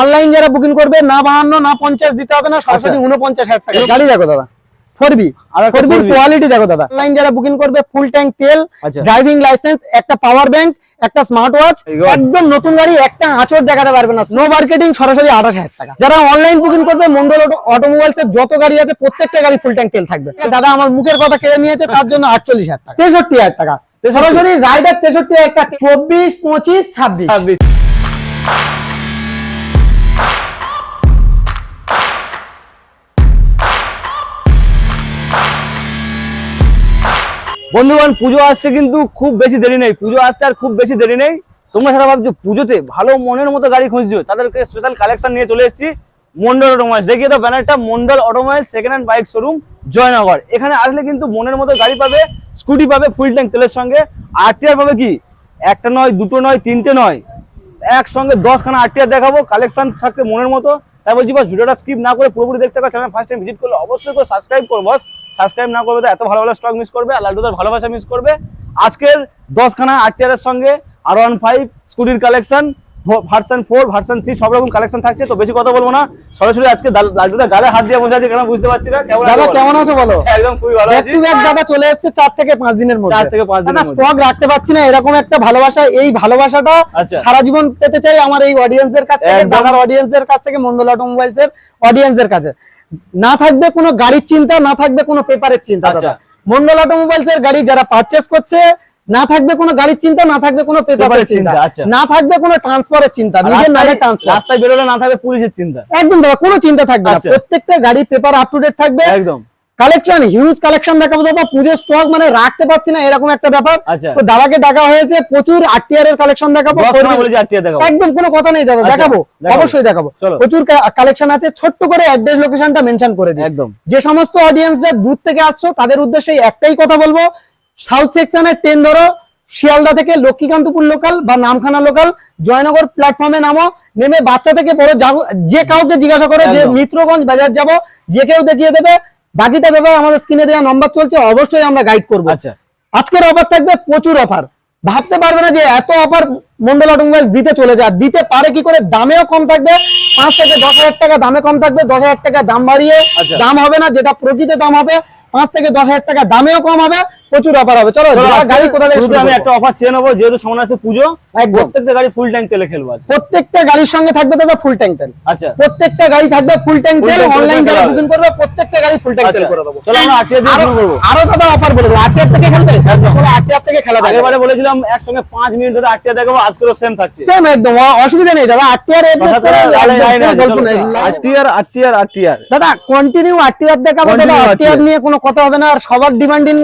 Online যারা booking করবে না বাহান্ন না পঞ্চাশ দিতে হবে না সরাসরি উনপঞ্চাশ হাজার টাকা। গাড়ি দেখো দাদা ফোরবি আর ফোরবির 4B কোয়ালিটি দেখো দাদা। অনলাইন যারা বুকিং করবে ফুল ট্যাঙ্ক তেল আচ্ছা। ড্রাইভিং লাইসেন্স একটা পাওয়ার ব্যাংক একটা স্মার্ট ওয়াচ একদম নতুন গাড়ি একটা আঁচড় দেখাতে পারবে না। নো মার্কেটিং সরাসরি আঠাশ হাজার টাকা। যারা অনলাইন বুকিং করবে মন্ডল অটোমোবাইলস এর যত গাড়ি আছে প্রত্যেকটা গাড়ি ফুল ট্যাঙ্ক তেল থাকবে। দাদা আমার মুখের কথা কেড়ে নিয়েছে তার জন্য আটচল্লিশ হাজার টাকা। তেষট্টি হাজার টাকা। সরাসরি রাইডার তেষট্টি হাজার টাকা। চব্বিশ পঁচিশ ছাব্বিশ। ছাব্বিশ। বন্ধুগণ পুজো আসছে কিন্তু খুব বেশি দেরি নেই। পুজো আসতে আর খুব বেশি দেরি নেই। তোমরা সারা ভাবছ, পুজোতে ভালো মনের মতো গাড়ি খুঁজছো। তাদেরকে স্পেশাল কালেকশন নিয়ে চলে এসেছি, মন্ডল অটোমোবাইলস দেখিয়ে তো ব্যানারটা, Mondal automobiles second hand bike showroom Jaynagar. এখানে আসলে কিন্তু মনের মতো গাড়ি পাবে স্কুটি পাবে ফুল ট্যাঙ্ক তেলের সঙ্গে। আরটিআর পাবে কি? একটা নয়, দুটো নয়, তিনটে নয়। একসঙ্গে দশখানা আরটিআর দেখাবো কালেকশন থাকতে মনের মতো। তাই বলছি বস ভিডিওটা স্কিপ না করে পুরোপুরি দেখতে পাচ্ছি আমি ফার্স্ট টাইম ভিজিট করলে অবশ্যই করে সাবস্ক্রাইব করব বস সাবস্ক্রাইব না করবে তো এত ভালো ভালো স্টক মিস করবে, আর লাড্ডুদের ভালোবাসা মিস করবে। আজকের দশখানা আরটিআর এর সঙ্গে R one five স্কুটির collection version four version three সব রকম কালেকশন থাকছে তো বেশি কথা বলব না। সরাসরি আজকে লাড্ডুদের গালে হাত দিয়ে বসে আছে কেন বুঝতে পারছি না? দাদা কেমন আছো বলো? একদম খুবই ভালো আছি। ব্যাক দাদা চলে এসেছে চার থেকে পাঁচ দিনের মধ্যে। চার থেকে পাঁচ দাদা স্টক রাখতে পারছি না এরকম একটা ভালোবাসা এই ভালোবাসাটা আচ্ছা। সারা জীবন পেতে চাই আমার এই অডিয়েন্সদের কাছ থেকে। দাদার অডিয়েন্সদের কাছ থেকে মন্ডল অটোমোবাইলস এর অডিয়েন্সদের কাছে। না থাকবে কোনো গাড়ির চিন্তা না থাকবে কোনো পেপারের চিন্তা আচ্ছা। মন্ডল অটোমোবাইলস এর গাড়ি যারা পারচেস করছে না থাকবে কোনো গাড়ির চিন্তা না থাকবে কোনো পেপারের চিন্তা। আচ্ছা। না থাকবে কোনো ট্রান্সফারের চিন্তা নিজের নামে ট্রান্সফার রাস্তায় বেরোলে না থাকবে পুলিশের চিন্তা। একদম দাদা কোনো চিন্তা থাকবে না। আচ্ছা। প্রত্যেকটা গাড়ি পেপার আপ টু ডেট থাকবে। একদম। কালেকশন হিউজ কালেকশন দেখাবো দাদা। পুজোর স্টক মানে রাখতে পারছি না এরকম একটা ব্যাপার। আচ্ছা। তো দাদাকে ডাকা হয়েছে প্রচুর আরটিআর এর কালেকশন দেখাবো। একদম কোনো কথা নেই দাদা দেখাবো। দেখাবো। অবশ্যই দেখাবো। প্রচুর কালেকশন আছে। ছোট্ট করে অ্যাড্রেস লোকেশনটা মেনশন করে দিই। একদম। যে সমস্ত অডিয়েন্সরা দূর থেকে আসছো তাদের উদ্দেশ্যে একটাই কথা বলব। সাউথ সেকশনের ট্রেন ধরো শিয়ালদা থেকে লক্ষ্মীকান্তপুর লোকাল বা নামখানা লোকাল জয়নগর প্ল্যাটফর্মে নামো নেমে বাচ্চা থেকে বড় যে কাউকে জিজ্ঞাসা করো যে মিত্রগঞ্জ বাজার যাব যে কেউ দেখিয়ে দেবে। বাকিটা দাদা আমাদের স্ক্রিনে দেওয়া নম্বর চলছে অবশ্যই আমরা গাইড করব। আচ্ছা। আজকের অফার থাকবে প্রচুর অফার ভাবতে পারবে না যে এত অফার মন্ডল অটোমোবাইলস দিতে চলে যায় দিতে পারে কি করে দামেও কম থাকবে। পাঁচ থেকে দশ হাজার টাকা দামে কম থাকবে দশ হাজার টাকা দাম বাড়িয়ে আচ্ছা। দাম হবে না যেটা প্রকৃত দাম হবে পাঁচ থেকে দশ হাজার টাকা দামেও কম হবে। প্রচুর অফার হবে। চলো গাড়ি কোথা থেকে আমি একটা অফার চেয়ে নেব যেহেতু সামনে আছে পুজো প্রত্যেকটা গাড়ি ফুল ট্যাঙ্ক তেলে খেলব প্রত্যেকটা গাড়ির সঙ্গে থাকবে দাদা ফুল ট্যাঙ্ক তেল। আচ্ছা। প্রত্যেকটা গাড়ি থাকবে ফুল ট্যাঙ্ক তেল অনলাইন যারা বুকিং করবে প্রত্যেকটা গাড়ি ফুল ট্যাঙ্ক তেল করে দেবো। চলো আমরা আটকে দিয়ে শুরু করব। আরও দাদা অফার বলে দেবো আটটিয়ার থেকে খেলবে? চলো আটটিয়ার থেকে খেলা দেখাবো। আগেবারে বলেছিলাম একসঙ্গে পাঁচ মিনিট ধরে আটকে দেখাবো আজকেও সেম থাকছে। সেম একদম অসুবিধা নেই দাদা আছে, চলো। আটটিয়ার আটটিয়ার আটটিয়ার। দাদা কন্টিনিউ আটটিয়ার দেখাবো দাদা Continue নিয়ে কোনো কথা হবে না আর সবার ডিমান্ডিং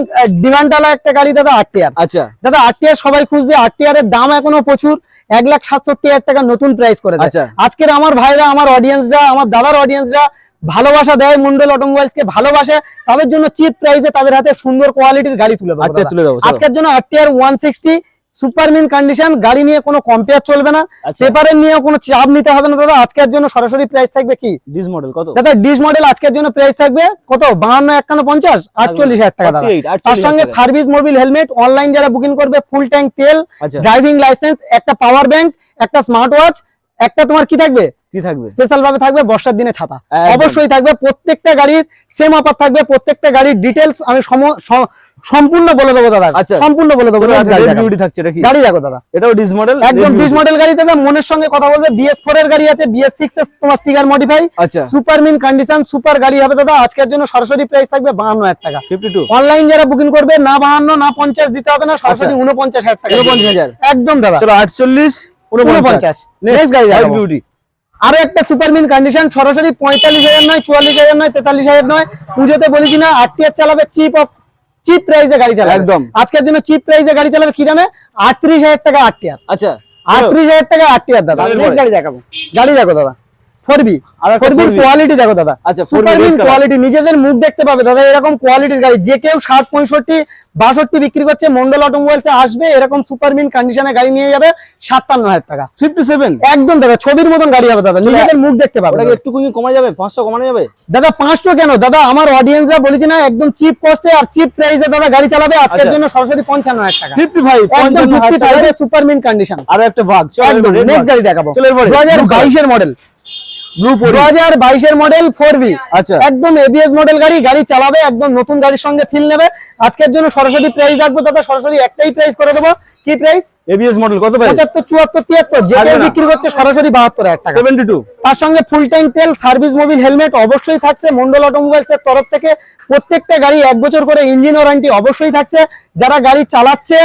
ডিমান্ড একটা গাড়ি দাদা আটটিয়ার আচ্ছা। দাদা আটটিয়ার সবাই খুঁজছে। আটটিয়ার এর দাম এখনও প্রচুর। এক লাখ সাতষট্টি হাজার টাকা নতুন প্রাইস করেছে। আচ্ছা। আজকের আমার ভাইরা আমার অডিয়েন্সরা আমার দাদার অডিয়েন্সরা ভালোবাসা দেয় মন্ডল অটোমোবাইলস কে ভালোবাসে। তাদের জন্য চিপ প্রাইসে তাদের হাতে সুন্দর কোয়ালিটির গাড়ি তুলে দেবো তুলে আজকের জন্য আটটিয়ার one sixty super mint condition গাড়ি নিয়ে কোনো কম্পেয়ার চলবে না। আচ্ছা। পেপারের নিয়ে কোনো চাপ নিতে হবে না দাদা। আজকের জন্য সরাসরি প্রাইস থাকবে কি? ডিস মডেল কত? দাদা ডিস মডেল আজকের জন্য প্রাইস থাকবে কত? বাহান্ন একান্ন পঞ্চাশ আটচল্লিশ হাজার টাকা দাদা। 48, 48 তার সঙ্গে সার্ভিস মোবিল হেলমেট অনলাইন যারা বুকিং করবে ফুল ট্যাঙ্ক তেল আচ্ছা। ড্রাইভিং লাইসেন্স একটা পাওয়ার ব্যাংক একটা স্মার্ট ওয়াচ একটা তোমার কি থাকবে? কি থাকবে? স্পেশাল ভাবে থাকবে বর্ষার দিনে ছাতা। অবশ্যই থাকবে প্রত্যেকটা গাড়ির সেম অফার থাকবে প্রত্যেকটা গাড়ির ডিটেলস আমি সম্পূর্ণ বলে দেবো দাদা। আচ্ছা। সম্পূর্ণ বলে দেবো। গাড়ি দেখো দাদা। এটাও ডিস মডেল একদম বিশ মডেল গাড়ি দাদা। মনের সঙ্গে কথা বলবে। বিএস ফোর এর গাড়ি আছে বিএস সিক্স এর তোমার স্টিকার মডিফাই আচ্ছা। সুপার মিন কন্ডিশন সুপার গাড়ি হবে দাদা। আজকের জন্য সরাসরি প্রাইস থাকবে বাহান্ন হাজার টাকা। ফিফটি টু অনলাইন যারা বুকিং করবে না বাহান্ন না পঞ্চাশ দিতে হবে না সরাসরি আচ্ছা। উনপঞ্চাশ হাজার টাকা। উনপঞ্চাশ হাজার। একদম দাদা। চলো আটচল্লিশ উনপঞ্চাশ নেক্সট গাড়ি বিউটি আরও একটা সুপার মিন কন্ডিশন সরাসরি পঁয়তাল্লিশ হাজার নয় চুয়াল্লিশ হাজার নয় তেতাল্লিশ হাজার নয়। পুজোতে বলেছি না আটটিয়ার চালাবে চিপ অফ চিপ প্রাইসে গাড়ি চালাবে। একদম। আজকের জন্য চিপ প্রাইসে গাড়ি চালাবে কি দামে? আটত্রিশ হাজার টাকা আটটিয়ার আচ্ছা। আটত্রিশ হাজার টাকা আটটিয়ার দাদা। গাড়ি দেখাবো। গাড়ি দেখো দাদা। ফোরবি। ফোরবির কোয়ালিটি দেখো দাদা। আচ্ছা, 4B super red color। Quality নিজেদের মুখ দেখতে পাবে দাদা এরকম কোয়ালিটির গাড়ি। যে কেউ ষাট পঁয়ষট্টি বাষট্টি বিক্রি করছে মন্ডল অটোমোবাইলসে আসবে এরকম সুপার কন্ডিশনে গাড়ি নিয়ে যাবে সাতান্ন হাজার টাকা। ফিফটি সেভেন একদম দাদা ছবির মতন গাড়ি হবে দাদা নিজেদের মুখ দেখতে পাবে ওটাকে কমা যাবে? পাঁচশো কমানো যাবে? দাদা পাঁচশো কেন? দাদা আমার অডিয়েন্সরা বলেছি না একদম চিপ কস্টে আর চিপ প্রাইসে দাদা গাড়ি চালাবে আজকের আচ্ছা। জন্য সরাসরি পঞ্চান্ন হাজার টাকা। ফিফটি ফাইভ একদম ফিফটি হাজার টাকা। ফাইভে সুপার কন্ডিশন আরও একটা ভাগ চলো নেক্সট গাড়ি দেখাবো। দু হাজার বাইশের মডেল ব্লু দু হাজার বাইশের মডেল ফোর বি আচ্ছা। একদম এবিএস মডেল গাড়ি গাড়ি চালাবে একদম নতুন গাড়ির সঙ্গে ফিল নেবে। আজকের জন্য সরাসরি প্রাইস রাখব দাদা সরাসরি একটাই প্রাইস করে দেবো। কি প্রাইস এবিএস মডেল কত ভাই। বিক্রি করছে সরাসরি টাকা। তার সঙ্গে ফুল ট্যাঙ্ক তেল সার্ভিস মোবিল হেলমেট অবশ্যই থাকছে। মন্ডল অটোমোবাইলস এর তরফ থেকে প্রত্যেকটা গাড়ি এক বছর করে ইঞ্জিন ওয়ারেন্টি অবশ্যই থাকছে। যারা গাড়ি চালাচ্ছে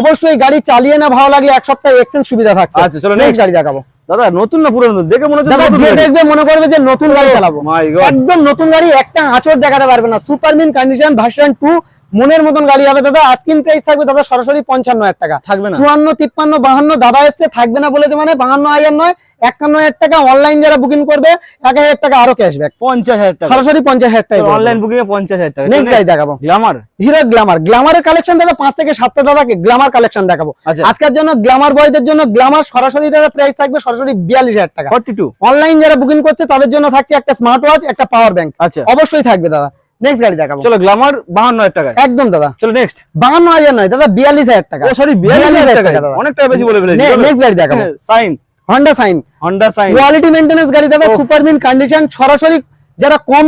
অবশ্যই গাড়ি চালিয়ে না ভালো লাগে এক সপ্তাহ এক্সচেঞ্জ সুবিধা থাকছে। আচ্ছা, চলো next। গাড়ি দেখাবো। দাদা নতুন না পুরনো? দেখে মনে হচ্ছে যে দেখবে মনে করবে যে নতুন গাড়ি চালাবো। My God. একদম নতুন গাড়ি একটা আঁচড় দেখাতে পারবে না। সুপারমিন কন্ডিশন ভার্সন টু মনের মতন গাড়ি হবে দাদা। প্রাইস থাকবে দাদা সরাসরি পঞ্চান্ন হাজার টাকা। থাকবে না। চুয়ান্ন তিপ্পান্ন বাহান্ন দাদা এসছে থাকবে না বলেছে মানে বাহান্ন হাজার নয় একান্ন হাজার টাকা অনলাইন যারা বুকিং করবে এক হাজার টাকা আরও ক্যাশব্যাক পঞ্চাশ হাজার টাকা। সরাসরি পঞ্চাশ হাজার টাকা অনলাইন বুকিং এ পঞ্চাশ হাজার টাকা। নেক্সট গাড়ি দেখাবো। গ্লামার হিরো গ্লামার গ্লামারের কালেকশন দাদা পাঁচ থেকে সাতটা দাদাকে গ্লামার কালেকশন দেখাবো। আচ্ছা। আজকের জন্য গ্লামার বয়দের জন্য গ্লামার সরাসরি দাদা প্রাইস থাকবে সরাসরি বিয়াল্লিশ হাজার টাকা। ফর্টি টু অনলাইন যারা বুকিং করছে তাদের জন্য থাকছে একটা স্মার্ট ওয়াচ একটা পাওয়ার ব্যাংক আচ্ছা। অবশ্যই থাকবে দাদা। নেক্সট গাড়ি দেখাবো। চলো গ্লামার বাহান্ন হাজার টাকা একদম দাদা। চলো নেক্সট বাহান্ন হাজার নয় দাদা বিয়াল্লিশ হাজার টাকা। সরি বিয়াল্লিশ হাজার টাকা দাদা। অনেকটা বেশি বলে ফেলেছি Ne- গাড়ি দেখাবো। Shine Honda Shine Honda Shine quality maintenance গাড়ি দাদা সুপারমিন কন্ডিশন সরাসরি যারা কম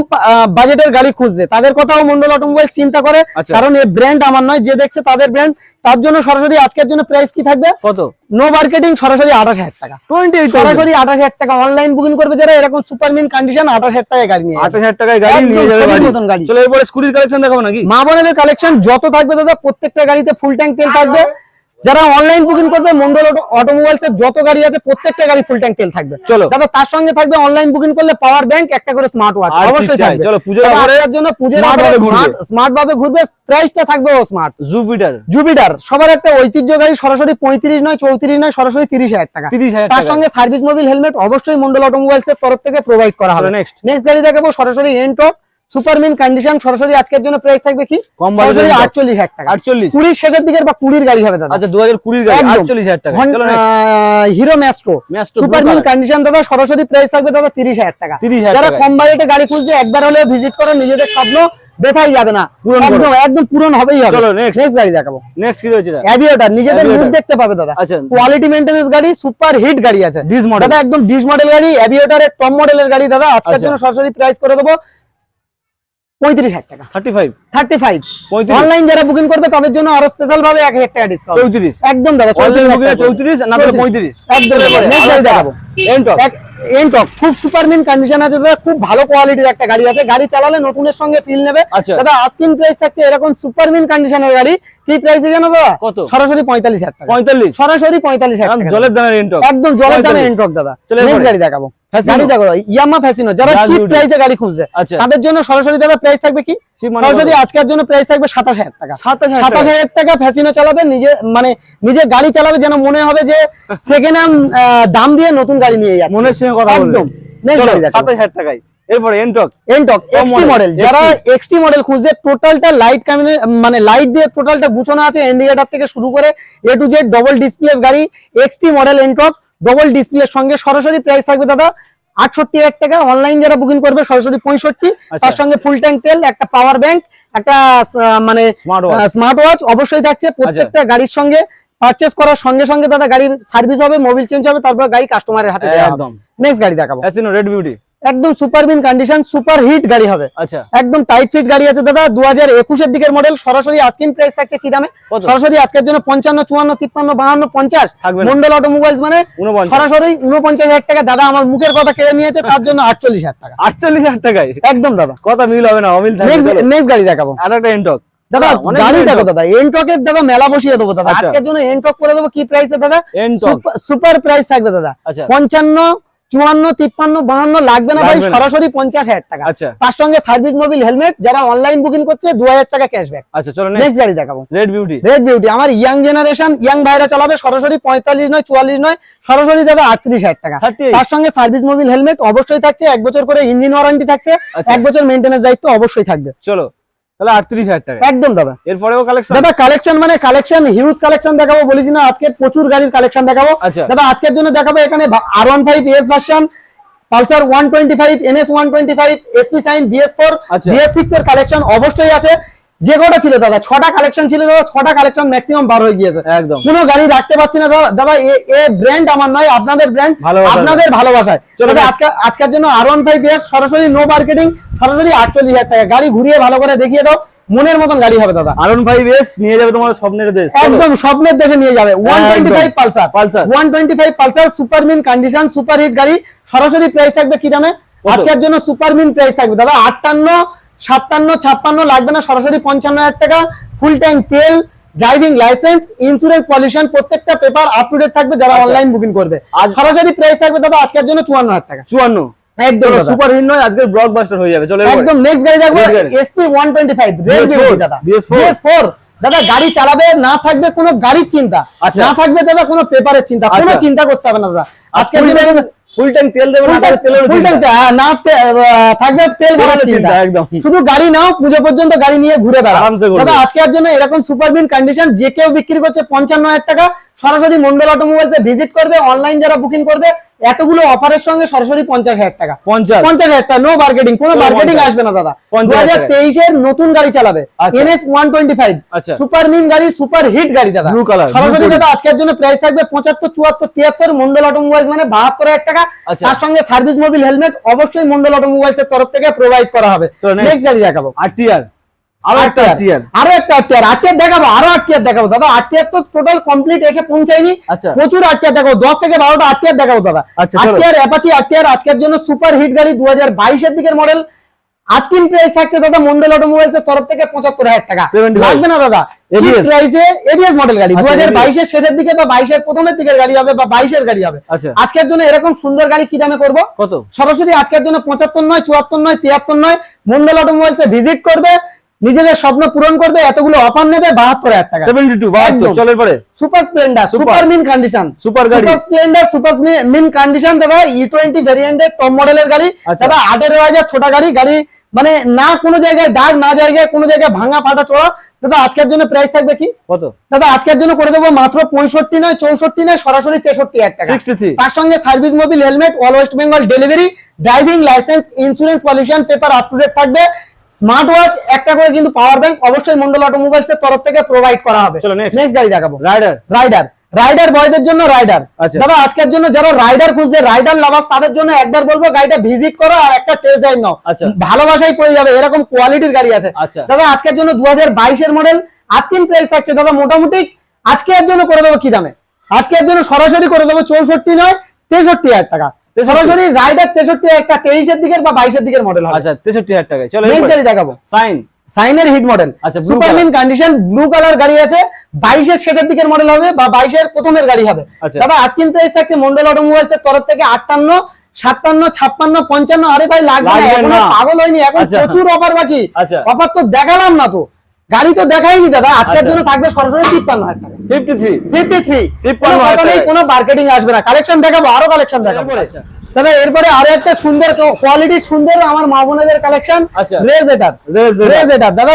বাজেটের গাড়ি খুঁজছে তাদের কথাও মন্ডল অটোমোবাইল চিন্তা করে। আচ্ছা। কারণ এই ব্র্যান্ড আমার নয় যে দেখছে তাদের ব্র্যান্ড তার জন্য সরাসরি আজকের জন্য প্রাইস কি থাকবে? কত? নো মার্কেটিং সরাসরি আঠাশ হাজার টাকা। টোয়েন্টি সরাসরি আঠাশ হাজার টাকা। অনলাইন বুকিং করবে যারা এরকম সুপারমিন কন্ডিশন আঠাশ হাজার টাকায় গাড়ি নিয়ে আঠাশ হাজার টাকায় গাড়ি নিয়ে যাবে মতন গাড়ি। চলো এরপরে স্কুটির কালেকশন দেখাবো নাকি? মা বোনেদের কালেকশন যত থাকবে দাদা প্রত্যেকটা গাড়িতে ফুল ট্যাঙ্ক তেল থাকবে। যারা অনলাইন বুকিং করবে মন্ডল অটোমোবাইলস এর যত গাড়ি আছে প্রত্যেকটা গাড়ি ফুল ট্যাঙ্ক তেল থাকবে। চলো। দাদা তার সঙ্গে থাকবে অনলাইন বুকিং করলে পাওয়ার ব্যাংক একটা করে স্মার্ট ওয়াচ অবশ্যই থাকবে। চলো, পুজোর আপনার জন্য পুজোর smart ভাবে ঘুরবে। স্মার্ট ভাবে ঘুরবে প্রাইসটা থাকবে ও স্মার্ট জুপিটার জুপিটার সবার একটা ঐতিহ্য গাড়ি সরাসরি পঁয়ত্রিশ নয় চৌত্রিশ নয় সরাসরি তিরিশ হাজার টাকা। তিরিশ হাজার তার সঙ্গে সার্ভিস মোবিল হেলমেট অবশ্যই মন্ডল অটোমোবাইলস এর তরফ থেকে প্রোভাইড করা হবে। নেক্সট নেক্সট গাড়ি দেখাবো সরাসরি এন্টক সুপারমিন কন্ডিশন সরাসরি আজকের জন্য প্রাইস থাকবে কি? কম সরাসরি Entop। আটচল্লিশ হাজার টাকা। আটচল্লিশ। কুড়ির শেষের দিকের বা কুড়ির গাড়ি হবে দাদা। আচ্ছা দু হাজার গাড়ি টাকা। চলো হিরো ম্যাস্ট্রো। সুপারমিন কন্ডিশন দাদা সরাসরি প্রাইস থাকবে দাদা তিরিশ হাজার টাকা। 30,000 যারা কম বাজেটে গাড়ি খুঁজছে একবার হলে ভিজিট করো নিজেদের স্বপ্ন বেথাই যাবে না। একদম একদম পূরণ হবেই হবে। চলো, next। নেক্সট গাড়ি দেখাবো। নেক্সট কি রয়েছে? অ্যাভিয়েটার নিজেদের মুখ দেখতে পাবে দাদা। আচ্ছা। কোয়ালিটি মেইনটেনেন্স গাড়ি সুপার হিট গাড়ি আছে। Dis model। দাদা একদম ডিস মডেল গাড়ি অ্যাভিয়েটারের টপ মডেলের গাড়ি দাদা। আজকের আচ্ছা। জন্য সরাসরি প্রাইস করে দেবো। পঁয়ত্রিশ হাজার টাকা। Thirty five thirty five online যারা বুকিং করবে তাদের জন্য আরও স্পেশাল ভাবে এক হাজার টাকা ডিসকাউন্ট চৌত্রিশ। একদম দাদা অনলাইন 34,000 বুকিং টাকা। চৌত্রিশ না পঁয়ত্রিশ। একদম নেক্সট দেখাবো। এনটক খুব সুপারমিন কন্ডিশন আছে দাদা খুব ভালো কোয়ালিটির একটা গাড়ি আছে। গাড়ি চালালে নতুনের সঙ্গে ফিল নেবে। আচ্ছা। দাদা আস্কিং প্রাইস থাকছে এরকম সুপারমিন কন্ডিশনের গাড়ি। কি প্রাইসে জানো দাদা? কত? সরাসরি পঁয়তাল্লিশ হাজার টাকা। পঁয়তাল্লিশ। সরাসরি পঁয়তাল্লিশ হাজার জলের দামের এন্টক একদম জলের 45 এনটক দাদা। নেক্সট গাড়ি দেখাবো। গাড়ি দেখো ইয়ামা ফ্যাসিনো যারা চিপ প্রাইসে গাড়ি খুঁজছে আচ্ছা। তাদের জন্য সরাসরি দাদা প্রাইস থাকবে কি? সরাসরি আজকের জন্য প্রাইস থাকবে সাতাশ হাজার টাকা। সাতাশ হাজার টাকা। ফ্যাসিনো চালাবে নিজে মানে নিজে গাড়ি চালাবে যেন মনে হবে যে সেকেন্ড হ্যান্ড দাম দিয়ে নতুন গাড়ি নিয়ে যাচ্ছে। মনের কথা একদম। নেক্সট চলো গাড়ি দেখাবো। সাতাশ হাজার টাকায়। এরপরে এন্টক এনটক এক্সটি মডেল যারা এক্সটি মডেল খুঁজছে টোটালটা লাইট মানে লাইট দিয়ে টোটালটা গুছানো আছে ইন্ডিকেটর থেকে শুরু করে A to Z double display গাড়ি এক্সটি মডেল এনটক ডবল ডিসপ্লের সঙ্গে সরাসরি প্রাইস থাকবে দাদা আটষট্টি হাজার টাকা। অনলাইন যারা বুকিং করবে সরাসরি পঁয়ষট্টি। আচ্ছা। তার সঙ্গে ফুল ট্যাঙ্ক তেল একটা পাওয়ার ব্যাংক একটা মানে। স্মার্ট ওয়াচ অবশ্যই থাকছে প্রত্যেকটা গাড়ির সঙ্গে। পারচেস করার সঙ্গে সঙ্গে দাদা গাড়ির সার্ভিস হবে মোবিল চেঞ্জ হবে তারপর গাড়ি কাস্টমারের হাতে একদম। নেক্সট গাড়ি দেখাবো। রেড বিউটি একদম সুপারবিন কন্ডিশন সুপার হিট গাড়ি হবে। আচ্ছা। একদম টাইট ফিট গাড়ি আছে দাদা দু হাজার একুশের দিকের মডেল সরাসরি আজকিন প্রাইস থাকছে কি দামে? সরাসরি আজকের জন্য পঞ্চান্ন চুয়ান্ন তিপ্পান্ন বাহান্ন পঞ্চাশ। মন্ডল অটোমোবাইলস মানে সরাসরি উনপঞ্চাশ হাজার টাকা। দাদা আমার মুখের কথা কেড়ে নিয়েছে তার জন্য আটচল্লিশ হাজার টাকা। আটচল্লিশ হাজার টাকায়? একদম দাদা। কথা মিল হবে না অমিল থাকবে নেক্সট গাড়ি দেখাবো। আর একটা এন্টক দাদা গাড়ি দেখো দাদা এনটকের দাদা মেলা বসিয়ে দেবো দাদা। আচ্ছা। আজকের জন্য এনটক করে দেবো কি প্রাইসে দাদা। সুপার প্রাইস থাকবে দাদা। আচ্ছা। পঞ্চান্ন চুয়ান্ন তিপ্পান্ন বাহান্ন লাগবে না ভাই সরাসরি পঞ্চাশ হাজার টাকা। আচ্ছা। তার সঙ্গে সার্ভিস মোবিল হেলমেট যারা অনলাইন বুকিং করছে দু হাজার টাকা ক্যাশব্যাক আচ্ছা চলো নেক্সট গাড়ি দেখাবো। রেড বিউটি রেড বিউটি আমার ইয়াং জেনারেশন ইয়াং ভাইরা চালাবে সরাসরি পঁয়তাল্লিশ নয় চুয়াল্লিশ নয় সরাসরি দাদা আটত্রিশ হাজার টাকা। তার সঙ্গে সার্ভিস মোবিল হেলমেট অবশ্যই থাকছে এক বছর করে ইঞ্জিন ওয়ারেন্টি থাকছে আচ্ছা। এক বছর মেনটেন্স দায়িত্ব অবশ্যই থাকবে। চলো। তাহলে আটত্রিশ হাজার টাকা। একদম দাদা। এরপরেও কালেকশন দাদা কালেকশন মানে কালেকশন হিউজ কালেকশন দেখাবো বলেছি না আজকে প্রচুর গাড়ির কালেকশন দেখাবো। আচ্ছা। দাদা আজকের জন্য দেখাবো এখানে R one five S version Pulsar one twenty five NS one twenty five SP Shine BS four. BS six এর কালেকশন অবশ্যই আছে। যে কটা ছিল দাদা? ছটা কালেকশন ছিল দাদা ছটা কালেকশন ম্যাক্সিমাম বার হয়ে গিয়েছে। একদম। কোনো গাড়ি রাখতে পারছি না দাদা। দাদা এ- ব্র্যান্ড আমার নয় আপনাদের ব্র্যান্ড আপনাদের ভালোবাসায়। চলো আজকে আজকের জন্য আর ওয়ান ফাইভ সরাসরি নো মার্কেটিং সরাসরি আটচল্লিশ হাজার টাকা। গাড়ি ঘুরিয়ে ভালো করে দেখিয়ে দাও মনের মতন গাড়ি হবে দাদা। আরন ফাইভ এস নিয়ে যাবে তোমার স্বপ্নের দেশ। একদম স্বপ্নের দেশে নিয়ে যাবে। One twenty five Pulsar. Pulsar. One twenty five Pulsar super mint condition super hit গাড়ি। সরাসরি প্রাইস থাকবে কি দামে? আজকের জন্য সুপার মিন প্রাইস থাকবে। দাদা আটান্ন সাতান্ন ছাপ্পান্ন লাগবে না সরাসরি পঞ্চান্ন হাজার টাকা। ফুল ট্যাঙ্ক তেল ড্রাইভিং লাইসেন্স ইন্স্যুরেন্স পলিউশন প্রত্যেকটা পেপার আপ টু ডেট থাকবে যারা আচ্ছা। অনলাইন বুকিং করবে। আজ- সরাসরি প্রাইস থাকবে দাদা আজকের জন্য চুয়ান্ন হাজার টাকা। চুয়ান্ন। একদম সুপার হিট নয় আজকে ব্লকবাস্টার হয়ে যাবে। চলো। একদম নেক্সট গাড়ি গাড়ি। SP one twenty five BS4 দাদা। BS4 BS4 দাদা গাড়ি চালাবে না থাকবে কোনো গাড়ির চিন্তা। আচ্ছা। না থাকবে দাদা কোনো পেপারের চিন্তা। কোনো আচ্ছা। চিন্তা করতে হবে না দাদা। আজকে ফুল ট্যাঙ্ক তেল দেবে না ফুল ট্যাঙ্ক না থাকবে তেল ভরার চিন্তা একদম। শুধু গাড়ি নাও পুজো পর্যন্ত গাড়ি নিয়ে ঘুরে বেড়া। দাদা আজকের জন্য এরকম সুপার বিন কন্ডিশন যে কেউ বিক্রি করছে পঞ্চান্ন হাজার টাকা সরাসরি মন্ডল অটোমোবাইলসে ভিজিট করবে অনলাইন যারা বুকিং করবে এতগুলো অফারের সঙ্গে সরাসরি পঞ্চাশ হাজার টাকা। পঞ্চাশ। পঞ্চাশ হাজার টাকা নো মার্কেটিং কোনো মার্কেটিং আসবে না দাদা। দু হাজার তেইশের নতুন গাড়ি চালাবে। আচ্ছা। NS one twenty five. Super mint গাড়ি সুপার হিট গাড়ি দাদা। সরাসরি দাদা আজকের জন্য প্রাইস থাকবে পঁচাত্তর চুয়াত্তর তিয়াত্তর মন্ডল অটোমোবাইলস মানে বাহাত্তর হাজার টাকা। আচ্ছা। তার সঙ্গে সার্ভিস মোবিল হেলমেট অবশ্যই মন্ডল অটোমোবাইলস এর তরফ থেকে প্রোভাইড করা হবে। নেক্সট গাড়ি দেখাবো। আরটিআর আরও একটা আরটিআর আরও একটা আটটিয়ার আটটিয়ার দেখাবো আরও আটটিয়ার দেখাবো। দাদা আটটিয়ার তো টোটাল কমপ্লিট এসে পৌঁছায়নি। প্রচুর আটটিয়ার দেখাবো। দশ থেকে বারোটা আটটিয়ার দেখাবো দাদা। আটটিয়ার অ্যাপাচি আটটিয়ার আজকের জন্য সুপার হিট গাড়ি দু হাজার বাইশের দিকের মডেল আজকিন প্রাইস থাকছে দাদা মন্ডল অটোমোবাইলস এর তরফ থেকে পঁচাত্তর হাজার টাকা। লাগবে না দাদা। প্রাইসে এবিএস মডেল গাড়ি। দু হাজার বাইশের শেষের দিকে বা বাইশের প্রথমের দিকের গাড়ি হবে বা বাইশের গাড়ি হবে। আচ্ছা। আজকের জন্য এরকম সুন্দর গাড়ি কি দামে করব? কত? সরাসরি আজকের জন্য পঁচাত্তর নয় চুয়াত্তর নয় তিয়াত্তর নয়। মন্ডল অটোমোবাইলস ভিজিট করবে। নিজেদের স্বপ্ন পূরণ করবে এতগুলো অফার নেবে বাহাত্তর হাজার টাকা। সেভেন্টি টু বাহাত্তর একদম। চলো super Splendor super mint condition গাড়ি। Super Splendor super mint condition দাদা ই টোয়েন্টি ভ্যারিয়েন্টের টপ মডেলের গাড়ি। আচ্ছা। দাদা আঠেরো হাজার ছোট গাড়ি। গাড়ি মানে না কোনো জায়গায় দাগ না জায়গায় কোনো জায়গায় ভাঙা ফাটা চড়া। দাদা আজকের জন্য প্রাইস থাকবে কি? কত? দাদা আজকের জন্য করে দেবো মাত্র পঁয়ষট্টি নয় চৌষট্টি নয় সরাসরি তেষট্টি হাজার টাকা। তার সঙ্গে service mobil helmet all West Bengal delivery driving licence insurance pollution paper up to date থাকবে। স্মার্ট ওয়াচ একটা করে কিন্তু পাওয়ার ব্যাংক অবশ্যই মন্ডল অটোমোবাইলস এর তরফ থেকে প্রোভাইড করা হবে। নেক্সট গাড়ি দেখাবো। রাইডার রাইডার রাইডার বয়দের জন্য রাইডার আচ্ছা। দাদা আজকের জন্য যারা রাইডার খুঁজছে রাইডার লাভার্স তাদের জন্য একবার বলব গাড়িটা ভিজিট করো আর একটা টেস্ট ড্রাইভ নাও। আচ্ছা। ভালোবাসাই পড়ে যাবে এরকম কোয়ালিটির গাড়ি আছে। আচ্ছা। দাদা আজকের জন্য দু হাজার বাইশের মডেল আজকের প্রাইস থাকছে দাদা মোটামুটি আজকের জন্য করে দেবো কি দামে? আজকের জন্য সরাসরি করে দেবো চৌষট্টি নয় তেষট্টি হাজার টাকা। সরাসরি রাইডার তেষট্টি একটা তেইশের দিকের বা বাইশের দিকের মডেল আচ্ছা তেষট্টি হাজার টাকায়। চলো গাড়ি দেখাবো। সাইন সাইনের হিট মডেল আচ্ছা, সুপারমিন কন্ডিশন ব্লু কালার গাড়ি আছে বাইশের শেষের দিকের মডেল হবে বা বাইশের প্রথমের গাড়ি হবে। আচ্ছা। দাদা আজকিন প্রাইস থাকছে মন্ডল অটোমোবাইলস এর তরফ থেকে আটান্ন সাতান্ন ছাপ্পান্ন পঞ্চান্ন আরে ভাই লাগবে না পাগল হয়নি এখন আচ্ছা। প্রচুর অফার বাকি। আচ্ছা। অফার তো দেখালাম না তো। গাড়ি তো দেখাইনি দাদা আজকের আচ্ছা। জন্য থাকবে সরাসরি তিপ্পান্ন হাজার টাকা। ফিফটি থ্রি ফিফটি থ্রি 53 হাজার কোনো মার্কেটিং আসবে না। কালেকশন দেখাবো আরও কালেকশন দেখাবো। এরপরে? দাদা এরপরে আরও একটা সুন্দর কোয়ালিটি সুন্দর আমার মা বোনেদের কালেকশন। রেজ এটার রেজ এটার দাদা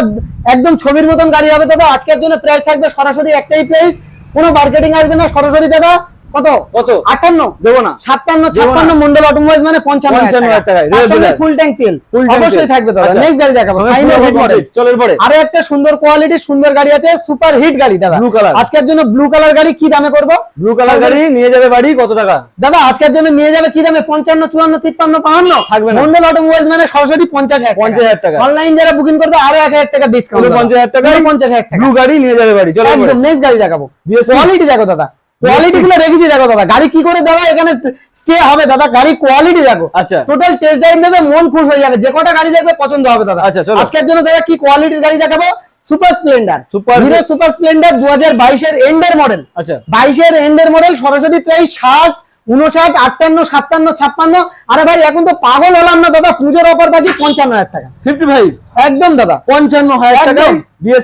একদম ছবির মতন গাড়ি হবে দাদা। আজকের জন্য প্রাইস থাকবে সরাসরি একটাই প্রাইস কোনো মার্কেটিং আসবে না সরাসরি দাদা। কত? কত? আটান্ন। দেবো না। দেবো ছাপ্পান্ন। মন্ডল অটোমোবাইল মানে পঞ্চান্ন 55 হাজার এটার। ফুল ট্যাঙ্ক তেল। অবশ্যই থাকবে দাদা। আচ্ছা। নেক্সট গাড়ি দেখাবো। এর পুরো। আরও একটা সুন্দর কোয়ালিটির সুন্দর গাড়ি আছে সুপার হিট গাড়ি দাদা। Blue color। আজকের জন্য ব্লু কালার গাড়ি কি দামে করব? ব্লু কালার গাড়ি নিয়ে যাবে বাড়ি কত টাকা? দাদা আজকের জন্য নিয়ে যাবে কি দামে? পঞ্চান্ন চুয়ান্ন তিপ্পান্ন বাহান্ন থাকবে না। মন্ডল অটোমোবাইলস মানে সরাসরি পঞ্চাশ হাজার 50,000 টাকা। অনলাইন যারা বুকিং করবে আরও এক হাজার টাকা ডিসকাউন্ট পঞ্চাশ হাজার টাকা। পঞ্চাশ হাজার টাকা। ব্লু গাড়ি নিয়ে যাবে বাড়ি। চলো একদম নেক্সট গাড়ি দেখাবো। কোয়ালিটি দেখো দাদা। কোয়ালিটি গুলো রেখেছি দেখো দাদা। গাড়ি কি করে দাদা এখানে স্টে হবে দাদা। গাড়ি কোয়ালিটি দেখো। আচ্ছা। টোটাল টেস্ট ড্রাইভ নেবে মন খুশ হয়ে যাবে। যে কটা গাড়ি দেখবে পছন্দ হবে দাদা। আচ্ছা, চলো। আজকের জন্য দাদা কি কোয়ালিটির গাড়ি দেখাবো? Super Splendor super Hero super Splendor দু হাজার বাইশের এন্ডের মডেল আচ্ছা। বাইশের এন্ডের মডেল সরাসরি প্রায় ষাট উনষাট আটান্ন সাতান্ন ছাপ্পান্ন। আরে ভাই এখন তো পাগল হলাম না দাদা। পুজোর অফার বাকি পঞ্চান্ন হাজার টাকা। Fifty five? একদম দাদা। পঞ্চান্ন হাজার টাকা।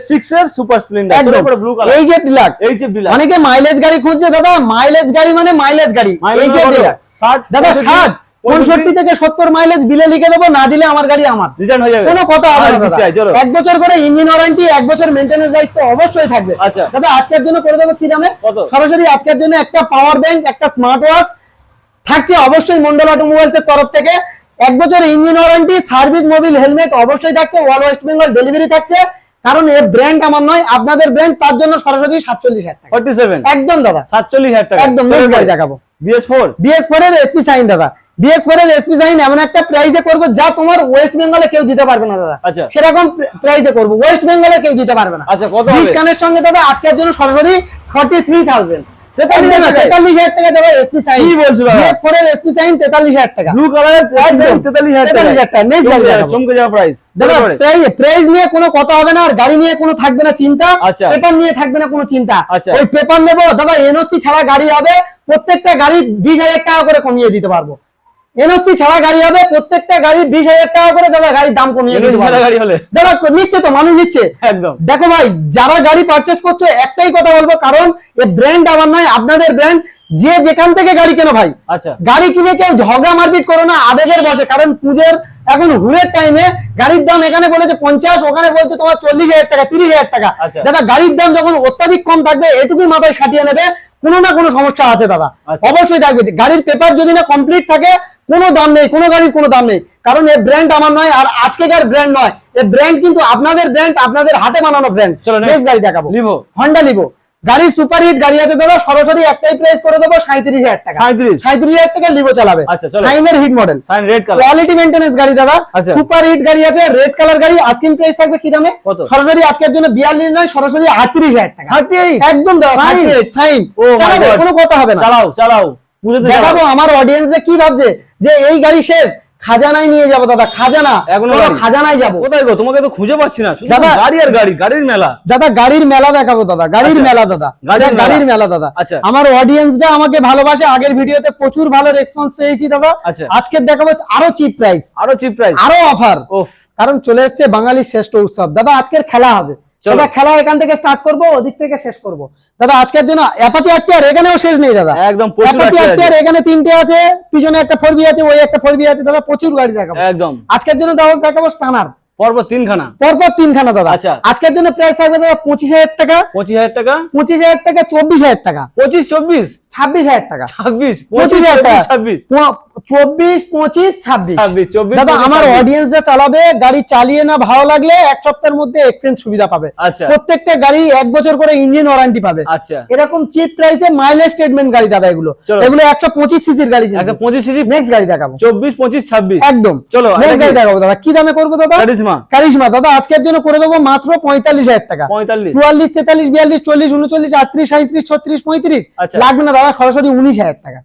সিক্স এর সুপার স্প্লেন্ডার ব্লু কালার এই যে ডিলাক্স এই যে বিলাস অনেকে মাইলেজ গাড়ি খুঁজছে দাদা। মাইলেজ গাড়ি মানে মাইলেজ গাড়ি। এই যে ডিলাক্স ষাট দাদা ষাট। পঁয়ষট্টি থেকে সত্তর মাইলেজ বিলে লিখে দেবো না দিলে আমার গাড়ি আমার। রিটার্ন হয়ে যাবে। কোনো কথা হবে না চাই, চলো। এক বছর করে ইঞ্জিন ওয়ারেন্টি এক বছর মেনটেন্যান্স দায়িত্ব অবশ্যই থাকবে। আচ্ছা। দাদা আজকের জন্য করে দেবো কি দামে সরাসরি আজকের জন্য একটা পাওয়ার ব্যাংক একটা স্মার্ট ওয়াচ থাকছে অবশ্যই মন্ডল অটোমোবাইলস এর তরফ থেকে। এক বছর engine warranty service mobil helmet অবশ্যই থাকছে। অল ওয়েস্ট বেঙ্গল ডেলিভারি থাকছে। কারণ এর ব্র্যান্ড আমার নয় আপনাদের ব্র্যান্ড তার জন্য সরাসরি সাতচল্লিশ হাজার টাকা। ফর্টি সেভেন একদম দাদা। সাতচল্লিশ হাজার টাকা। একদম দেখাবো। বিএস ফোর বিএস ফোর এর এসপি সাইন দাদা। বিএস ফোর এর এসপি সাইন এমন একটা প্রাইসে করব যা তোমার ওয়েস্ট বেঙ্গলে কেউ দিতে পারবে না দাদা। আচ্ছা। সেরকম প্রাইসে করব। ওয়েস্ট বেঙ্গলে কেউ দিতে পারবে না। আচ্ছা, কত হবে? বিশ কানের সঙ্গে দাদা আজকের জন্য সরাসরি ফর্টি থ্রি থাউজেন্ড তেতাল্লিশ হাজার টাকা দেবো এসপি সাইন কি বলছো দাদা? বিএস ফোর এর এসপি সাইন তেতাল্লিশ হাজার টাকা ব্লু কালার একদম। তেতাল্লিশ হাজার 43,000 টাকা। Next গাড়ি দেখাবো। চমকে যাওয়া প্রাইস দাদা প্রাইস প্রাইস নিয়ে কোনো কথা হবে না আর গাড়ি নিয়ে কোনো থাকবে না চিন্তা আচ্ছা। পেপার নিয়ে থাকবে না কোনো চিন্তা আচ্ছা। ওই পেপার নেব দাদা এনওসি ছাড়া গাড়ি হবে প্রত্যেকটা গাড়ি বিশ হাজার টাকা করে কমিয়ে দিতে পারব এনওসি ছাড়া গাড়ি হবে প্রত্যেকটা গাড়ি বিশ হাজার টাকা করে দাদা গাড়ির দাম কমিয়ে গাড়ি হলে? দাদা নিচ্ছে তো মানুষ নিচ্ছে। একদম। দেখো ভাই যারা গাড়ি পারচেস করছ একটাই কথা বলব কারণ এ ব্র্যান্ড আমার নয় আপনাদের ব্র্যান্ড যে যেখান থেকে গাড়ি কেনো ভাই। আচ্ছা। গাড়ি কিনে কেউ ঝগড়া মারপিট করো না আবেগের বসে কারণ পুজোর এখন হুড়ের টাইমে গাড়ির দাম এখানে বলেছে পঞ্চাশ ওখানে বলছে তোমার চল্লিশ হাজার টাকা তিরিশ হাজার টাকা। আচ্ছা। দাদা গাড়ির দাম যখন অত্যাধিক কম থাকবে এটুকুই মাথায় সাটিয়ে নেবে কোনো না কোনো সমস্যা আছে দাদা। আচ্ছা। অবশ্যই থাকবে। গাড়ির পেপার যদি না কমপ্লিট থাকে কোনো দাম নেই কোনো গাড়ির কোনো দাম নেই। কারণ এই ব্র্যান্ড আমার নয় আর আজকেকার ব্র্যান্ড নয়। এই ব্র্যান্ড কিন্তু আপনাদের ব্র্যান্ড আপনাদের হাতে বানানো ব্র্যান্ড চলো। নেক্সট গাড়ি দেখাবো। লিভো হন্ডা লিভো গাড়ির সুপার হিট গাড়ি আছে দাদা সরাসরি একটাই প্রাইস করে দেবো সাঁত্রিশ হাজার টাকা। 37 সাঁত্রিশ হাজার টাকা লিভো চালাবে। আচ্ছা, সাইনের hit model Shine red colour quality maintenance গাড়ি দাদা। আচ্ছা। সুপার হিট গাড়ি আছে রেড কালার গাড়ি। আস্কিং প্রাইস থাকবে কি দামে? সরাসরি আজকের জন্য বিয়াল্লিশ নয় সরাসরি আটত্রিশ হাজার টাকা। 38 একদম দাদা? সাইন Oh চালাবে কোনো কথা হবে না। চালাও চালাও। দেখাবো চালাও। আমার অডিয়েন্স কি ভাবছে যে এই গাড়ি শেষ। খাজানায় নিয়ে যাব দাদা খাজানা। এখনও খাজানায় যাব। কোথায় গো? তোমাকে তো খুঁজে পাচ্ছি না। দাদা- গাড়ি আর গাড়ি গাড়ির মেলা। দাদা গাড়ির মেলা দেখাবো দাদা গাড়ির আচ্ছা। মেলা দাদা। গাড়ির মেলা। দাদা। আচ্ছা। আমার অডিয়েন্সরা আমাকে ভালোবাসে আগের ভিডিওতে প্রচুর ভালো রেসপন্স পেয়েছি দাদা। আচ্ছা। আজকে দেখাবো আরও চিপ প্রাইস আরও চিপ প্রাইস আরও অফার কারণ চলে এসছে বাঙালির শ্রেষ্ঠ উৎসব। দাদা আজকের খেলা হবে। দাদা খেলা এখান থেকে স্টার্ট করব ওদিক থেকে শেষ করব। দাদা আজকের জন্য অ্যাপাচি এখানেও শেষ নেই দাদা। একদম অ্যাপাচি এখানে তিনটে আছে পিছনে একটা ফোরবি আছে ওই একটা ফোরবি আছে দাদা প্রচুর গাড়ি দেখাবো। একদম। আজকের জন্য দাদা দেখাবো স্টানার পরপর তিনখানা। পরপর তিনখানা দাদা। আচ্ছা। আজকের জন্য প্রাইস থাকবে দাদা পঁচিশ হাজার টাকা। পঁচিশ হাজার টাকা? পঁচিশ হাজার টাকা চব্বিশ হাজার টাকা। পঁচিশ চব্বিশ? ছাব্বিশ হাজার টাকা। ছাব্বিশ পঁচিশ হাজার টাকা। ছাব্বিশ। চব্বিশ পঁচিশ ছাব্বিশ। ছাব্বিশ, চব্বিশ, দাদা আমার অডিয়েন্স যা চালাবে গাড়ি চালিয়ে না ভালো লাগলে এক সপ্তাহের মধ্যে এক্সচেঞ্জ সুবিধা পাবে। আচ্ছা। প্রত্যেকটা গাড়ি এক বছর করে ইঞ্জিন ওয়ারেন্টি পাবে। আচ্ছা। এরকম চিপ প্রাইসে মাইলেজ স্টেটমেন্ট গাড়ি দাদা এগুলো। এগুলো একশো পঁচিশ সিসির গাড়ি একটা পঁচিশ সিসি নেক্সট গাড়ি দেখাবো। চব্বিশ পঁচিশ ছাব্বিশ। একদম। চলো, নেক্সট গাড়ি? দেখাবো দাদা। কি দামে করব দাদা? কারিশমা। কারিশমা দাদা আজকের জন্য করে দেবো মাত্র পঁয়তাল্লিশ হাজার টাকা। পঁয়তাল্লিশ। চুয়াল্লিশ তেতাল্লিশ বিয়াল্লিশ চল্লিশ উনচল্লিশ আটত্রিশ সাঁত্রিশ ছত্রিশ পঁয়ত্রিশ। আচ্ছা। লাগবে না দাদা? সরাসরি উনিশ হাজার টাকা।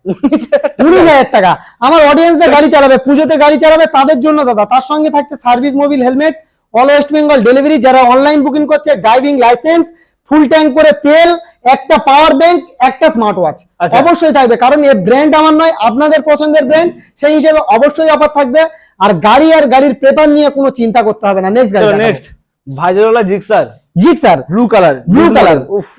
উনিশ হাজার টাকা। আমার অডিয়েন্সরা গাড়ি চালাবে পুজোতে গাড়ি চালাবে তাদের জন্য দাদা। তার সঙ্গে থাকছে service mobil helmet all West Bengal delivery যারা অনলাইন বুকিং করছে ড্রাইভিং লাইসেন্স ফুল ট্যাঙ্ক করে তেল একটা পাওয়ার ব্যাংক একটা স্মার্ট ওয়াচ আচ্ছা। অবশ্যই থাকবে। কারণ এই ব্র্যান্ড আমার নয় আপনাদের পছন্দের ব্র্যান্ড সেই হিসেবে অবশ্যই অফার থাকবে। আর গাড়ি আর গাড়ির পেপার নিয়ে কোনো চিন্তা করতে হবে না। নেক্সট গাড়ি next ভাইজারওয়ালা Gixxer. Gixxer blue colour blue colour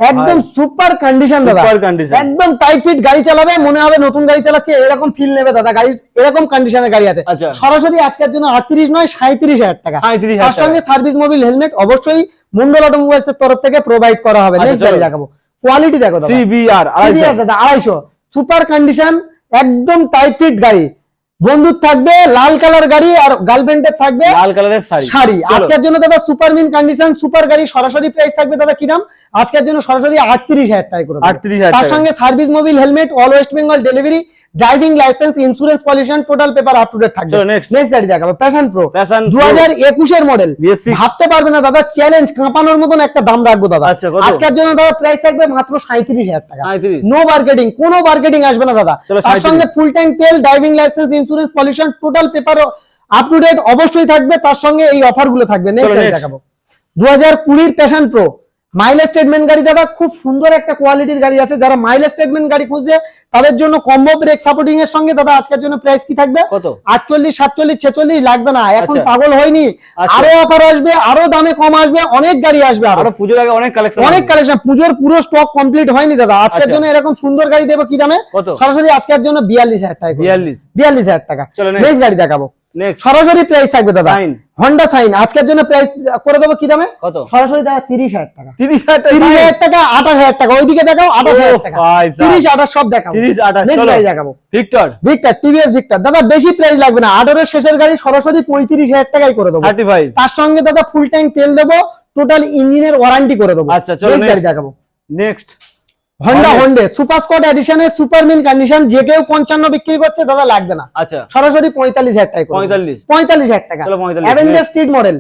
একদম সুপার কন্ডিশন দাদা। Super condition। একদম টাইট ফিট গাড়ি চালাবে মনে হবে নতুন গাড়ি চালাচ্ছে এরকম ফিল নেবে দাদা। গাড়ির এরকম কন্ডিশনের গাড়ি আছে। আচ্ছা। সরাসরি আজকের জন্য আটত্রিশ নয় সাঁত্রিশ হাজার টাকা। 37,000 তার সঙ্গে সার্ভিস মোবিল হেলমেট অবশ্যই মন্ডল অটোমোবাইলস এর তরফ থেকে প্রোভাইড করা হবে। আচ্ছা, নেক্সট গাড়ি দেখাবো। কোয়ালিটি দেখো দাদা। সিবিআর CBR দাদা আড়াইশো। সুপার কন্ডিশন একদম টাইট ফিট গাড়ি। বন্ধুর থাকবে লাল কালার গাড়ি আর গার্লফ্রেন্ডের থাকবে লাল কালারের শাড়ি। শাড়ি। আজকের জন্য দাদা সুপার মিন কন্ডিশন সুপার গাড়ি সরাসরি প্রাইস থাকবে দাদা কি দাম? আজকের জন্য সরাসরি আটত্রিশ হাজার টাকা করে। 38,000 তার সঙ্গে service mobil helmet all West Bengal delivery driving licence insurance pollution total paper up to date থাকবে। নেক্সট গাড়ি দেখাবো প্যাশন প্রো দু। হাজার একুশের মডেল BS6 ভাবতে পারবে না দাদা চ্যালেঞ্জ কাঁপানোর মতন একটা দাম রাখব দাদা। আচ্ছা, আজকের জন্য দাদা প্রাইস থাকবে মাত্র সাঁত্রিশ হাজার টাকা। 37 নো মার্কেটিং কোনো মার্কেটিং আসবে না দাদা। তার সঙ্গে ফুল ট্যাঙ্ক তেল driving licence insurance pollution total paper up to date অবশ্যই থাকবে তার সঙ্গে এই অফারগুলো থাকবে। নেক্সট দেখাবো। দু হাজার কুড়ির প্যাশন প্রো মাইলেজ স্টেটমেন্ট গাড়ি দাদা খুব সুন্দর একটা কোয়ালিটির গাড়ি আছে যারা মাইলেজ স্টেটমেন্ট গাড়ি খুঁজছে তাদের জন্য কম্বো ব্রেক সাপোর্টিং এর সঙ্গে দাদা আজকের জন্য প্রাইস কি থাকবে কত? আটচল্লিশ সাতচল্লিশ ছেচল্লিশ লাগবে না এখন আচ্ছা। পাগল হয়নি আচ্ছা। আরও অফার আসবে আরও দামে কম আসবে অনেক গাড়ি আসবে আরও পুজোর আগে অনেক কালেকশন অনেক কালেকশন পুজোর পুরো স্টক কমপ্লিট হয়নি দাদা আজকের আচ্ছা। জন্য এরকম সুন্দর গাড়ি দেবো কি দামে সরাসরি আজকের জন্য বিয়াল্লিশ হাজার টাকা। 42 বিয়াল্লিশ হাজার টাকা next। গাড়ি দেখাবো সরাসরি প্রাইস থাকবে দাদা। হন্ডা সাইন আজকের জন্য প্রাইস করে দেবো কি দামে? কত? সরাসরি দাদা তিরিশ হাজার টাকা। তিরিশ হাজার টাকা তিরিশ আঠাশ হাজার টাকা। ওইদিকে দেখাও আঠাশ হাজার টাকা। তিরিশ আঠাশ সব দেখাও 30, 28, Next চলো। গাড়ি দেখাবো। ভিক্টর ভিক্টর টিভিএস ভিক্টর দাদা বেশি প্রাইস লাগবে না। আঠারোর শেষের গাড়ি সরাসরি পঁয়ত্রিশ হাজার টাকাই করে দেবো। তার সঙ্গে দাদা ফুল ট্যাঙ্ক তেল দেবো। টোটাল ইঞ্জিনের ওয়ারেন্টি করে দেবো। আচ্ছা, চলো গাড়ি দেখাবো। নেক্সট হন্ডা হন্ডে সুপার স্কট এডিশনের সুপার মিন কন্ডিশন যে কেউ পঞ্চান্ন বিক্রি করছে দাদা লাগবে না। আচ্ছা। সরাসরি পঁয়তাল্লিশ হাজার টাকা 45 পঁয়তাল্লিশ। হাজার টাকা। চলো 45 অ্যাভেঞ্জার স্ট্রিট মডেল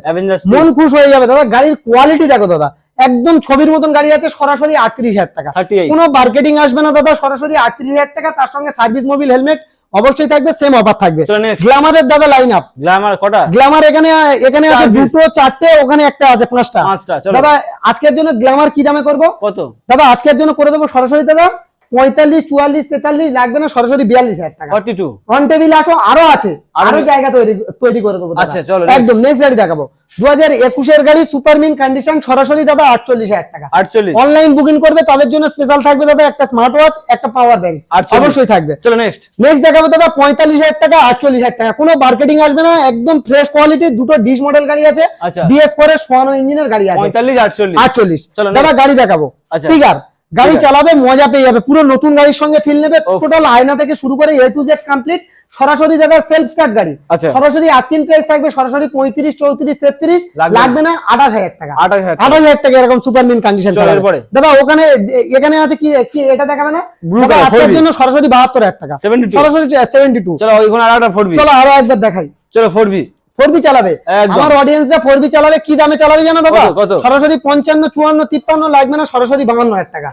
মন খুশ হয়ে যাবে দাদা। গাড়ির কোয়ালিটি দেখো দাদা। একদম ছবির মতন গাড়ি আছে সরাসরি আটত্রিশ হাজার টাকা। কোন মার্কেটিং আসবে না দাদা সরাসরি আটত্রিশ হাজার টাকা তার সঙ্গে সার্ভিস মোবিল হেলমেট অবশ্যই থাকবে সেম অফার থাকবে। গ্ল্যামারের দাদা লাইন আপ গ্ল্যামার কটা? গ্ল্যামার এখানে এখানে আছে দুটো চারটে ওখানে একটা আছে পাঁচটা। দাদা আজকের জন্য গ্ল্যামার কি দামে করব? কত? দাদা আজকের জন্য করে দেবো সরাসরি দাদা। পঁয়তাল্লিশ চুয়াল্লিশ তেতাল্লিশ লাগবে না সরাসরি বিয়াল্লিশ হাজার টাকা। ফর্টি টু অন টেবিল আছো আরও আছে। আরো- জায়গা তৈরি তৈরি করে দেবো আচ্ছা, চলো, একদম নেক্সট গাড়ি দেখাবো। দু হাজার একুশের গাড়ি সুপার মিন কন্ডিশন সরাসরি দাদা আটচল্লিশ হাজার টাকা। আটচল্লিশ। অনলাইন বুকিং করবে তাদের জন্য স্পেশাল থাকবে দাদা একটা স্মার্ট ওয়াচ একটা পাওয়ার ব্যাংক। অবশ্যই থাকবে। চলো নেক্সট নেক্সট দেখাবো দাদা পঁয়তাল্লিশ হাজার টাকা আটচল্লিশ হাজার টাকা। কোনো মার্কেটিং আসবে না একদম ফ্রেশ কোয়ালিটি দুটো ডিশ মডেল গাড়ি আছে। আচ্ছা। ডিএস ফোরের সোয়ানো ইঞ্জিনের গাড়ি আছে। পঁয়তাল্লিশ আটচল্লিশ। আটচল্লিশ। চলো, দাদা গাড়ি দেখাবো। আচ্ছা। গাড়ি চালাবে মজা পেয়ে যাবে। পুরো নতুন গাড়ির সঙ্গে ফিল নেবে। টোটাল আয়না থেকে শুরু করে এ টু জেড কমপ্লিট সরাসরি দাদা সেলফ স্টার্ট গাড়ি। আচ্ছা। সরাসরি আস্কিন প্রাইস থাকবে সরাসরি পঁয়ত্রিশ চৌত্রিশ তেত্রিশ লাগবে না। আঠাশ হাজার টাকা। আঠাশ হাজার টাকা। এরকম সুপার মিন কন্ডিশন। দাদা ওখানে এখানে আছে কি কি এটা দেখাবে না? আজকের জন্য সরাসরি বাহাত্তর হাজার টাকা। সরাসরি সেভেন্টি টু চলো ওইখানে আর একটা ফোর বি চলো আরও একবার দেখাই। চলো ফোর বি ফোর বি চালাবে। আমার অডিয়েন্সরা ফোর বি চালাবে কি দামে চালাবে জানো দাদা? সরাসরি পঞ্চান্ন চুয়ান্ন তিপ্পান্ন লাগবে না সরাসরি বাহান্ন হাজার টাকা।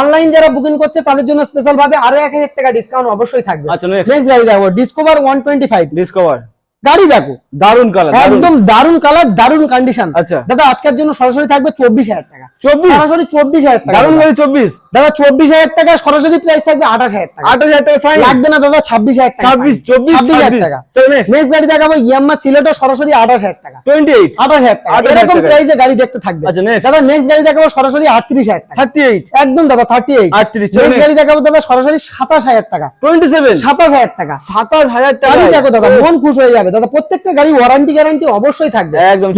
অনলাইন যারা বুকিং করছে তাদের জন্য স্পেশাল ভাবে আরও এক হাজার টাকা ডিসকাউন্ট অবশ্যই থাকবে। আচ্ছা নেক্সট নেক্সট গাড়ি দেখো Discover one twenty five Discover গাড়ি দেখো দারুণ কালার একদম দারুণ কালার দারুণ কন্ডিশন আচ্ছা দাদা আজকের জন্য সরাসরি থাকবে চব্বিশ হাজার টাকা চব্বিশ সরাসরি চব্বিশ হাজার টাকা দারুণ গাড়ি চব্বিশ দাদা চব্বিশ হাজার টাকা সরাসরি প্রাইস থাকবে আঠাশ হাজার টাকা আঠাশ হাজার টাকা সাইন লাগবে না দাদা ছাব্বিশ হাজার টাকা ছাব্বিশ চব্বিশ হাজার টাকা নেক্সট গাড়ি দেখাবো ইয়াম্মা সিলেটও সরাসরি আঠাশ হাজার টাকা টোয়েন্টি এইট আঠাশ হাজার টাকা এরকম প্রাইসে গাড়ি দেখতে থাকবে আচ্ছা। দাদা নেক্সট গাড়ি দেখাবো সরাসরি আটত্রিশ হাজার টাকা থার্টি এইট একদম দাদা থার্টি এইট 38, চলো নেক্সট গাড়ি দেখাবো দাদা সরাসরি সাতাশ হাজার টাকা টোয়েন্টি সেভেন সাতাশ হাজার টাকা সাতাশ হাজার টাকা দেখো দাদা মন খুশ হয়ে যাবে দাদা প্রত্যেকটা গাড়ি ওয়ারেন্টি গ্যারান্টি অবশ্যই থাকবে। একদম,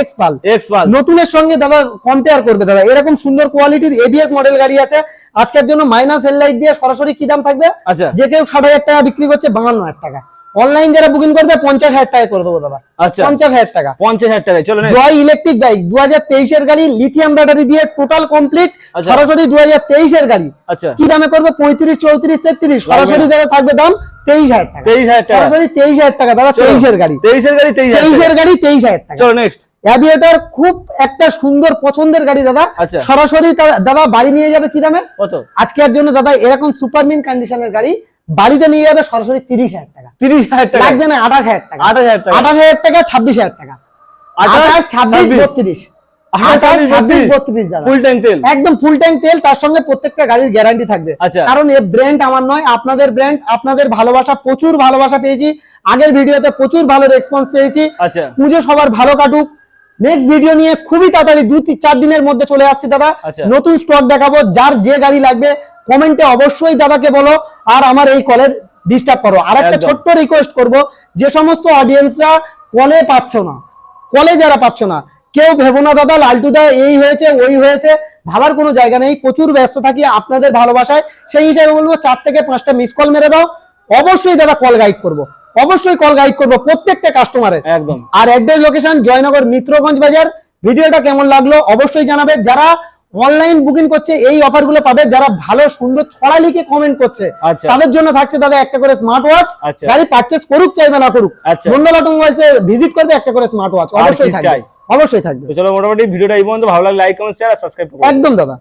এক্স পাল এক্স পাল নতুনের সঙ্গে দাদা কম্পেয়ার করবে দাদা। এরকম সুন্দর কোয়ালিটির এবিএস মডেল গাড়ি আছে। আজকের জন্য মাইনাস হেডলাইট দিয়ে সরাসরি কি দাম থাকবে? আচ্ছা। যে কেউ ষাট হাজার টাকা বিক্রি করছে বাহান্ন হাজার টাকা। অনলাইন যারা বুকিং করবে পঞ্চাশ হাজার টাকা করে দেবো দাদা। আচ্ছা। পঞ্চাশ হাজার টাকা। পঞ্চাশ হাজার টাকা চলো জয় ইলেকট্রিক বাইক দু হাজার তেইশের গাড়ি লিথিয়াম ব্যাটারি দিয়ে টোটাল কমপ্লিট আচ্ছা। সরাসরি দু হাজার তেইশের গাড়ি। আচ্ছা। কি দামে করবে? পঁয়ত্রিশ চৌত্রিশ তেত্রিশ। সরাসরি দাদা থাকবে দাম তেইশ হাজার টাকা। তেইশ হাজার টাকা। সরাসরি তেইশ হাজার টাকা দাদা। তেইশের গাড়ি। তেইশের গাড়ি তেইশ তেইশের গাড়ি তেইশ হাজার টাকা। চলো নেক্সট অ্যাভিয়েটার খুব একটা সুন্দর পছন্দের গাড়ি দাদা। আচ্ছা। সরাসরি দাদা বাড়ি নিয়ে যাবে কি দামে? কত? আজকের জন্য দাদা এরকম সুপারমিন কন্ডিশনের গাড়ি। বাড়িতে নিয়ে যাবে সরাসরি তিরিশ হাজার টাকা। তিরিশ হাজার টাকা? লাগবে না আঠাশ হাজার টাকা। আঠাশ হাজার টাকা? আঠাশ হাজার টাকা ছাব্বিশ হাজার টাকা। আঠাশ ছাব্বিশ বত্রিশ। আঠাশ ছাব্বিশ বত্রিশ? দাদা। ফুল ট্যাঙ্ক তেল? একদম ফুল ট্যাঙ্ক তেল তার সঙ্গে প্রত্যেকটা গাড়ির গ্যারান্টি থাকবে। কারণ এ ব্র্যান্ড আমার নয় আপনাদের ব্র্যান্ড আপনাদের ভালোবাসা প্রচুর ভালোবাসা পেয়েছি। আগের ভিডিওতে প্রচুর ভালো রেসপন্স পেয়েছি। আচ্ছা। পুজো সবার ভালো কাটুক। নেক্সট ভিডিও নিয়ে খুবই তাড়াতাড়ি তিন চার দিনের মধ্যে চলে আসছি দাদা। আচ্ছা। নতুন স্টক দেখাবো। যার যে গাড়ি লাগবে কমেন্টে অবশ্যই দাদাকে বলো আর আমার এই কলের ডিস্টার্ব করো। আর একটা ছোট্ট রিকোয়েস্ট করব যে সমস্ত অডিয়েন্সরা কলে পাচ্ছ না কলে যারা পাচ্ছ না কেউ ভেবো না দাদা লালটুদা এই হয়েছে ওই হয়েছে ভাবার কোনো জায়গা নেই প্রচুর ব্যস্ত থাকি আপনাদের ভালোবাসায় সেই হিসাবে বলব চার থেকে পাঁচটা মিস কল মেরে দাও অবশ্যই দাদা কল গাইড করব অবশ্যই কল গাইড করব প্রত্যেকটা কাস্টমারের একদম। আর অ্যাড্রেস লোকেশন জয়নগর মিত্রগঞ্জ বাজার ভিডিওটা কেমন লাগল অবশ্যই জানাবে যারা অনলাইন বুকিং করছে এই অফারগুলো পাবে। যারা ভালো সুন্দর ছড়া লিখে কমেন্ট করছে আচ্ছা। তাদের জন্য থাকছে দাদা একটা করে স্মার্ট ওয়াচ আচ্ছা। গাড়ি পারচেস করুক চাইবে না করুক। ধন্যবাদ মন্ডল অটোমোবাইলসে ভিজিট করবে একটা করে স্মার্ট ওয়াচ অবশ্যই থাকবে? অবশ্যই থাকবে। চলো মোটামুটি ভিডিওটা এই পর্যন্ত। ভালো লাগলে লাইক কমেন্ট শেয়ার আর সাবস্ক্রাইব একদম দাদা।